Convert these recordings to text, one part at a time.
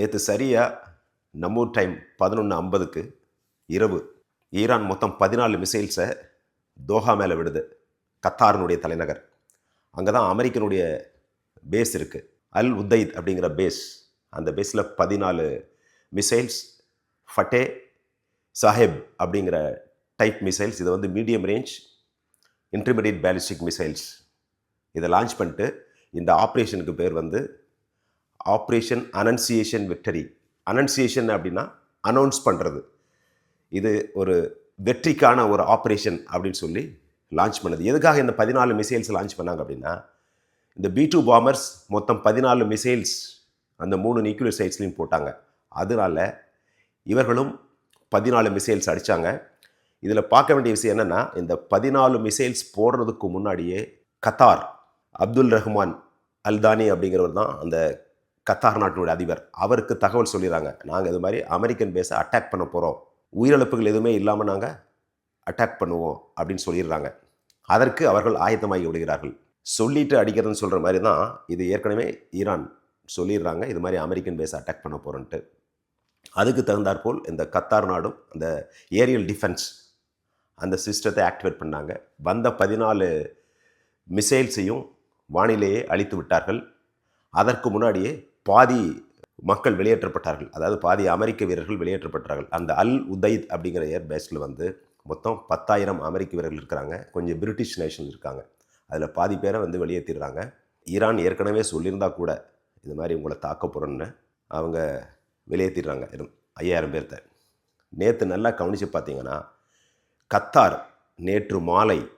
நேற்று சரியாக நம்ம டைம் பதினொன்று ஐம்பதுக்கு இரவு ஈரான் மொத்தம் பதினாலு மிசைல்ஸை தோஹா மேலே விடுது கத்தாரினுடைய தலைநகர். அங்கே தான் அமெரிக்கனுடைய பேஸ் இருக்குது அல் உத்தைத் அப்படிங்கிற பேஸ் அந்த பேஸில் பதினாலு மிசைல்ஸ் ஃபட்டே சாஹேப் அப்படிங்கிற டைப் மிசைல்ஸ் இது வந்து medium range intermediate ballistic missiles இதை லான்ச் பண்ணிட்டு இந்த ஆப்ரேஷனுக்கு பேர் வந்து ஆப்ரேஷன் அனன்சியேஷன் விக்டரி அனன்சியேஷன் அப்படின்னா அனௌன்ஸ் பண்ணுறது இது ஒரு வெற்றிக்கான ஒரு ஆப்ரேஷன் அப்படின்னு சொல்லி லான்ச் பண்ணது. எதுக்காக இந்த பதினாலு மிசைல்ஸ் லான்ச் பண்ணாங்க அப்படின்னா இந்த பி டூ பாமர்ஸ் மொத்தம் பதினாலு மிசைல்ஸ் அந்த மூணு நியூக்ளியர் சைட்ஸ்லையும் போட்டாங்க. அதனால இவர்களும் பதினாலு மிசைல்ஸ் அடித்தாங்க இதில் பார்க்க வேண்டிய விஷயம் என்னென்னா இந்த பதினாலு மிசைல்ஸ் போடுறதுக்கு முன்னாடியே கத்தார் அப்துல் ரஹ்மான் அல்தானி அப்படிங்கிறவர் தான் அந்த கத்தார் நாட்டினுடைய அதிபர். அவருக்கு தகவல் சொல்லிடுறாங்க. நாங்கள் இது மாதிரி அமெரிக்கன் பேஸை அட்டாக் பண்ண போகிறோம் உயிரிழப்புகள் எதுவுமே இல்லாமல் நாங்கள் அட்டாக் பண்ணுவோம் அப்படின்னு சொல்லிடுறாங்க. அதற்கு அவர்கள் ஆயத்தமாகி விடுகிறார்கள். சொல்லிட்டு அடிக்கிறதுன்னு சொல்கிற மாதிரி தான் இது ஏற்கனவே ஈரான் சொல்லிடுறாங்க. இது மாதிரி அமெரிக்கன் பேஸ் அட்டாக் பண்ண போகிறோன்ட்டு அதுக்கு தகுந்தாற்போல் இந்த கத்தார் நாடும் அந்த ஏரியல் டிஃபென்ஸ் அந்த சிஸ்டத்தை ஆக்டிவேட் பண்ணாங்க. வந்த பதினாலு மிசைல்ஸையும் வானிலேயே அழித்து விட்டார்கள். அதற்கு முன்னாடியே பாதி மக்கள் வெளியேற்றப்பட்டார்கள். அதாவது பாதி அமெரிக்க வீரர்கள் வெளியேற்றப்பட்டார்கள். அந்த அல் உதைத் அப்படிங்கிற ஏர் பேஸில் வந்து மொத்தம் பத்தாயிரம் அமெரிக்க வீரர்கள் இருக்கிறாங்க. கொஞ்சம் பிரிட்டிஷ் நேஷன் இருக்காங்க. அதில் பாதி பேரை வந்து வெளியேற்றிடுறாங்க ஈரான் ஏற்கனவே சொல்லியிருந்தா கூட இது மாதிரி உங்களை தாக்க போகிறோன்னு அவங்க வெளியேற்றிடுறாங்க ஐயாயிரம் பேர்த்த. நேற்று நல்லா கவனித்து பார்த்தீங்கன்னா கத்தார் நேற்று மாலை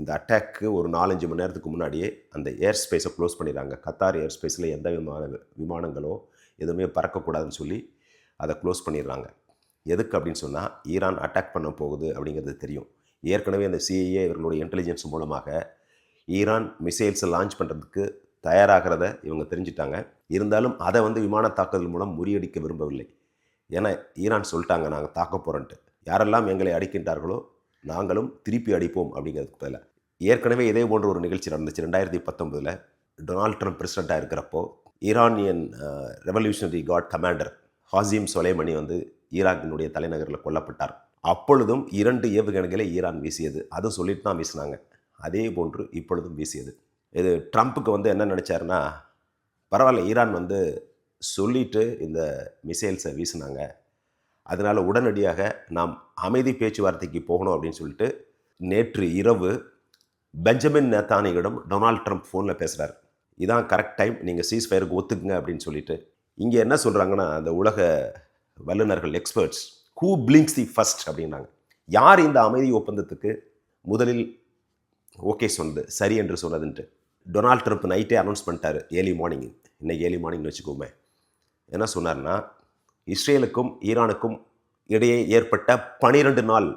இந்த அட்டாக்கு ஒரு நாலஞ்சு மணி நேரத்துக்கு முன்னாடியே அந்த ஏர் ஸ்பேஸை க்ளோஸ் பண்ணிடுறாங்க. கத்தார் ஏர் ஸ்பேஸில் எந்த விமான விமானங்களோ எதுவுமே பறக்கக்கூடாதுன்னு சொல்லி அதை க்ளோஸ் பண்ணிடுறாங்க. எதுக்கு அப்படின்னு சொன்னால் ஈரான் அட்டாக் பண்ண போகுது அப்படிங்கிறது தெரியும். ஏற்கனவே அந்த சிஐஏ இவர்களுடைய இன்டெலிஜென்ஸ் மூலமாக ஈரான் மிசைல்ஸை லான்ச் பண்ணுறதுக்கு தயாராகிறத இவங்க தெரிஞ்சிட்டாங்க. இருந்தாலும் அதை வந்து விமான தாக்குதல் மூலம் முறியடிக்க விரும்பவில்லை. ஏன்னா ஈரான் சொல்லிட்டாங்க நாங்கள் தாக்க போகிறோன்ட்டு யாரெல்லாம் எங்களை அடிக்கின்றார்களோ நாங்களும் திருப்பி அடிப்போம் அப்படிங்கிறதுக்கு பதிலாக ஏற்கனவே இதே போன்ற ஒரு நிகழ்ச்சி நடந்துச்சு ரெண்டாயிரத்தி பத்தொம்பதில் டொனால்ட் ட்ரம்ப் பிரசிடெண்ட்டாக இருக்கிறப்போ Iranian revolutionary guard commander Hashim Soleimani வந்து ஈராக்கினுடைய தலைநகரில் கொல்லப்பட்டார். அப்பொழுதும் இரண்டு ஏவுகணைகளை ஈரான் வீசியது. அதுவும் சொல்லிட்டு தான் வீசினாங்க. அதே போன்று இப்பொழுதும் வீசியது. இது ட்ரம்ப்புக்கு வந்து என்ன நினச்சாருன்னா பரவாயில்ல ஈரான் வந்து சொல்லிட்டு இந்த மிசைல்ஸை வீசினாங்க. அதனால் உடனடியாக நாம் அமைதி பேச்சுவார்த்தைக்கு போகணும் அப்படின்னு சொல்லிட்டு நேற்று இரவு பெஞ்சமின் நேத்தானியிடம் டொனால்ட் ட்ரம்ப் ஃபோனில் பேசுகிறார் இதான் கரெக்ட் டைம் நீங்கள் சீஸ் ஃபயருக்கு ஒத்துக்குங்க அப்படின்னு சொல்லிட்டு. இங்கே என்ன சொல்கிறாங்கன்னா அந்த உலக வல்லுநர்கள் experts who blinks the first அப்படின்னாங்க. யார் இந்த அமைதி ஒப்பந்தத்துக்கு முதலில் ஓகே சொன்னது சரி என்று சொன்னதுன்ட்டு? டொனால்ட் ட்ரம்ப் நைட்டே அனௌன்ஸ் பண்ணிட்டார் ஏர்லி மார்னிங் இன்னைக்கு ஏர்லி மார்னிங்னு வச்சுக்கோமே. என்ன சொன்னார்னா இஸ்ரேலுக்கும் ஈரானுக்கும் இடையே ஏற்பட்ட பனிரெண்டு நாள்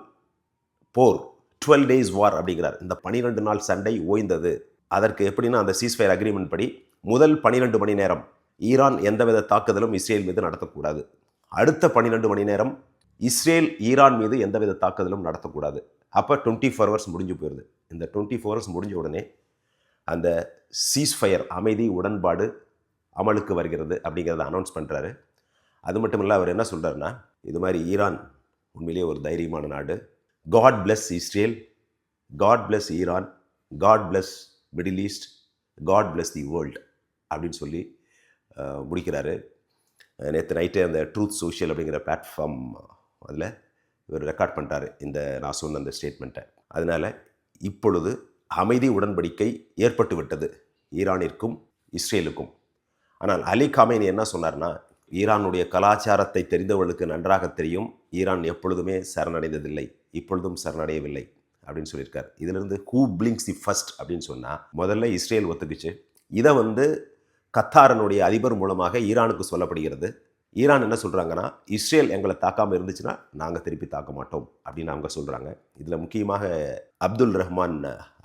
போர் டுவெல் டேஸ் வார் அப்படிங்கிறார். இந்த பனிரெண்டு நாள் சண்டை ஓய்ந்தது. அதற்கு எப்படின்னா அந்த சீஸ்ஃபயர் அக்ரிமெண்ட் படி முதல் பனிரெண்டு மணி நேரம் ஈரான் எந்தவித தாக்குதலும் இஸ்ரேல் மீது நடத்தக்கூடாது. அடுத்த பன்னிரெண்டு மணி நேரம் இஸ்ரேல் ஈரான் மீது எந்தவித தாக்குதலும் நடத்தக்கூடாது. அப்போ டுவெண்ட்டி ஃபோர் ஹவர்ஸ் முடிஞ்சு போயிடுது இந்த டுவெண்ட்டி ஃபோர் ஹவர்ஸ் முடிஞ்ச உடனே அந்த சீஸ்ஃபயர் அமைதி உடன்பாடு அமலுக்கு வருகிறது அப்படிங்கிறத அனௌன்ஸ் பண்ணுறாரு அது மட்டும் இல்லை அவர் என்ன சொல்றாருன்னா இது மாதிரி ஈரான் உண்மையிலேயே ஒரு தைரியமான நாடு. God bless Israel God bless Iran God bless Middle East God bless the world அப்படின்னு சொல்லி முடிக்கிறாரு. நேற்று நைட்டே அந்த ட்ரூத் சோஷியல் அப்படிங்கிற பிளாட்ஃபார்ம் அதில் இவர் ரெக்கார்ட் பண்ணிட்டாரு இந்த நான் சொன்ன அந்த ஸ்டேட்மெண்ட்டை அதனால் இப்பொழுது அமைதி உடன்படிக்கை ஏற்பட்டு விட்டது ஈரானிற்கும் இஸ்ரேலுக்கும். ஆனால் அலி காமேனி என்ன சொன்னார்னா ஈரானுடைய கலாச்சாரத்தை தெரிந்தவர்களுக்கு நன்றாக தெரியும். ஈரான் எப்பொழுதுமே சரணடைந்ததில்லை. இப்பொழுதும் சரணடையவில்லை அப்படின்னு சொல்லியிருக்கார். இதிலிருந்து ஹூ பிளிங்ஸ் தி ஃபஸ்ட் அப்படின்னு சொன்னால் முதல்ல இஸ்ரேல் ஒத்துக்குச்சு. இதை வந்து கத்தாரனுடைய அதிபர் மூலமாக ஈரானுக்கு சொல்லப்படுகிறது. ஈரான் என்ன சொல்கிறாங்கன்னா இஸ்ரேல் எங்களை தாக்காமல் இருந்துச்சுன்னா நாங்கள் திருப்பி தாக்க மாட்டோம் அப்படின்னு அவங்க சொல்கிறாங்க இதில் முக்கியமாக அப்துல் ரஹ்மான்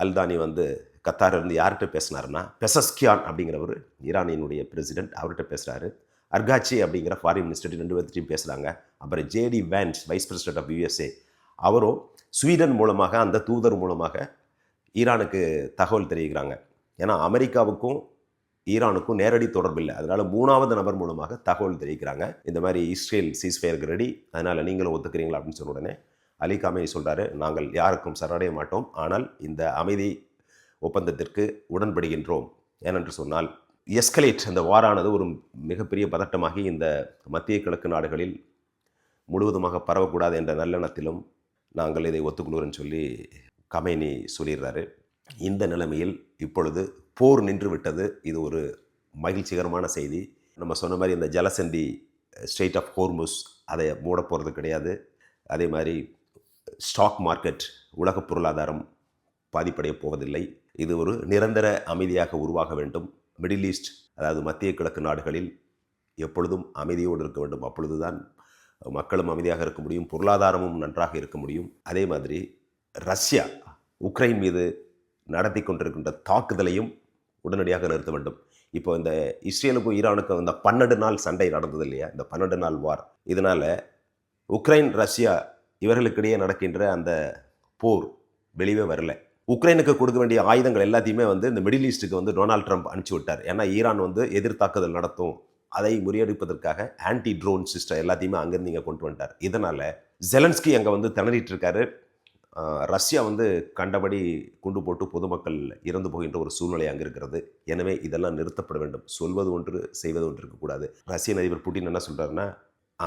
அல்தானி வந்து கத்தார் இருந்து யார்கிட்ட பேசினாருன்னா பெசஸ்கியான் அப்படிங்கிறவர் ஈரானியனுடைய பிரசிடென்ட் அவர்கிட்ட பேசுகிறாரு அர்காச்சி அப்படிங்கிற ஃபாரின் மினிஸ்டர் ரெண்டு பேர்த்தையும் பேசுகிறாங்க அப்புறம் JD Vance vice president of USA அவரும் ஸ்வீடன் மூலமாக அந்த தூதர் மூலமாக ஈரானுக்கு தகவல் தெரிவிக்கிறாங்க. ஏன்னா அமெரிக்காவுக்கும் ஈரானுக்கும் நேரடி தொடர்பு இல்லை. மூணாவது நபர் மூலமாக தகவல் தெரிவிக்கிறாங்க. இந்த மாதிரி இஸ்ரேல் சீஸ்ஃபயருக்கு ரெடி அதனால் நீங்களும் ஒத்துக்கிறீங்களா அப்படின்னு சொன்ன உடனே அலி காமே சொல்கிறாரு நாங்கள் யாருக்கும் சரணடைய மாட்டோம். ஆனால் இந்த அமைதி ஒப்பந்தத்திற்கு உடன்படுகின்றோம். ஏனென்று சொன்னால் எஸ்கலேட் அந்த வாரானது ஒரு மிகப்பெரிய பதட்டமாகி இந்த மத்திய கிழக்கு நாடுகளில் முழுவதுமாக பரவக்கூடாது என்ற நல்லெண்ணத்திலும் நாங்கள் இதை ஒத்துக்கொள்கிறோன்னு சொல்லி கமேனி சொல்லிடுறாரு. இந்த நிலைமையில் இப்பொழுது போர் நின்று விட்டது இது ஒரு மகிழ்ச்சிகரமான செய்தி. நம்ம சொன்ன மாதிரி இந்த ஜலசந்தி ஸ்டேட் ஆஃப் ஹோர்முஸ் அதை மூட போகிறது கிடையாது. அதே மாதிரி ஸ்டாக் மார்க்கெட் உலக பொருளாதாரம் பாதிப்படைய போவதில்லை. இது ஒரு நிரந்தர அமைதியாக உருவாக வேண்டும். மிடில் ஈஸ்ட் அதாவது மத்திய கிழக்கு நாடுகளில் எப்பொழுதும் அமைதியோடு இருக்க வேண்டும். அப்பொழுதுதான் மக்களும் அமைதியாக இருக்க முடியும் பொருளாதாரமும் நன்றாக இருக்க முடியும். அதே மாதிரி ரஷ்யா உக்ரைன் மீது நடத்தி கொண்டிருக்கின்ற தாக்குதலையும் உடனடியாக நிறுத்த வேண்டும். இப்போ இந்த இஸ்ரேலுக்கும் ஈரானுக்கும் இந்த பன்னெண்டு நாள் சண்டை நடந்தது இல்லையா? இந்த பன்னெண்டு நாள் வார். இதனால் உக்ரைன் ரஷ்யா இவர்களுக்கிடையே நடக்கின்ற அந்த போர் வெளியே வரலை. உக்ரைனுக்கு கொடுக்க வேண்டிய ஆயுதங்கள் எல்லாத்தையுமே வந்து இந்த மிடில் ஈஸ்ட்டுக்கு வந்து டொனால்ட் ட்ரம்ப் அனுப்பிச்சி விட்டார். ஏன்னா ஈரான் வந்து எதிர்த்தாக்குதல் நடத்தும். அதை முறியடிப்பதற்காக ஆன்டி ட்ரோன் சிஸ்டம் எல்லாத்தையுமே அங்கேருந்து இங்கே கொண்டு வந்துட்டார். இதனால் ஜெலன்ஸ்கி அங்கே வந்து திணறிட்டு இருக்காரு. ரஷ்யா வந்து கண்டபடி குண்டு போட்டு பொதுமக்கள் இறந்து போகின்ற ஒரு சூழ்நிலை அங்கே இருக்கிறது. எனவே இதெல்லாம் நிறுத்தப்பட வேண்டும். சொல்வது ஒன்று செய்வது ஒன்று இருக்கக்கூடாது. ரஷ்யன் அதிபர் புட்டின் என்ன சொல்கிறாருன்னா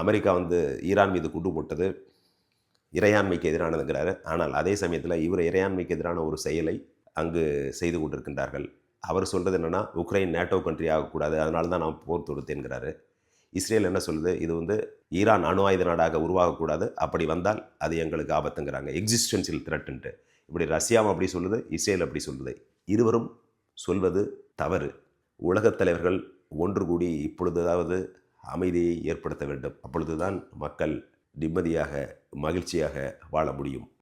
அமெரிக்கா வந்து ஈரான் மீது குண்டு போட்டது. இறையாண்மைக்கு எதிரானதுங்கிறாரு. ஆனால் அதே சமயத்தில் இவர் இறையாண்மைக்கு எதிரான ஒரு செயலை அங்கு செய்து கொண்டிருக்கின்றார்கள். அவர் சொல்கிறது என்னென்னா உக்ரைன் நேட்டோ கண்ட்ரி ஆகக்கூடாது. அதனால தான் நான் போர் தொடுத்தேங்கிறாரு இஸ்ரேல் என்ன சொல்லுது? இது வந்து ஈரான் அணு ஆயுத நாடாக உருவாகக்கூடாது. அப்படி வந்தால் அது எங்களுக்கு ஆபத்துங்கிறாங்க. எக்ஸிஸ்டன்சியல் த்ரெட்டுன்ட்டு இப்படி ரஷ்யாவும் அப்படி சொல்லுது இஸ்ரேல் அப்படி சொல்லுது. இருவரும் சொல்வது தவறு. உலகத் தலைவர்கள் ஒன்று கூடி இப்பொழுதாவது அமைதியை ஏற்படுத்த வேண்டும். அப்பொழுதுதான் மக்கள் நிம்மதியாக மகிழ்ச்சியாக வாழ முடியும்.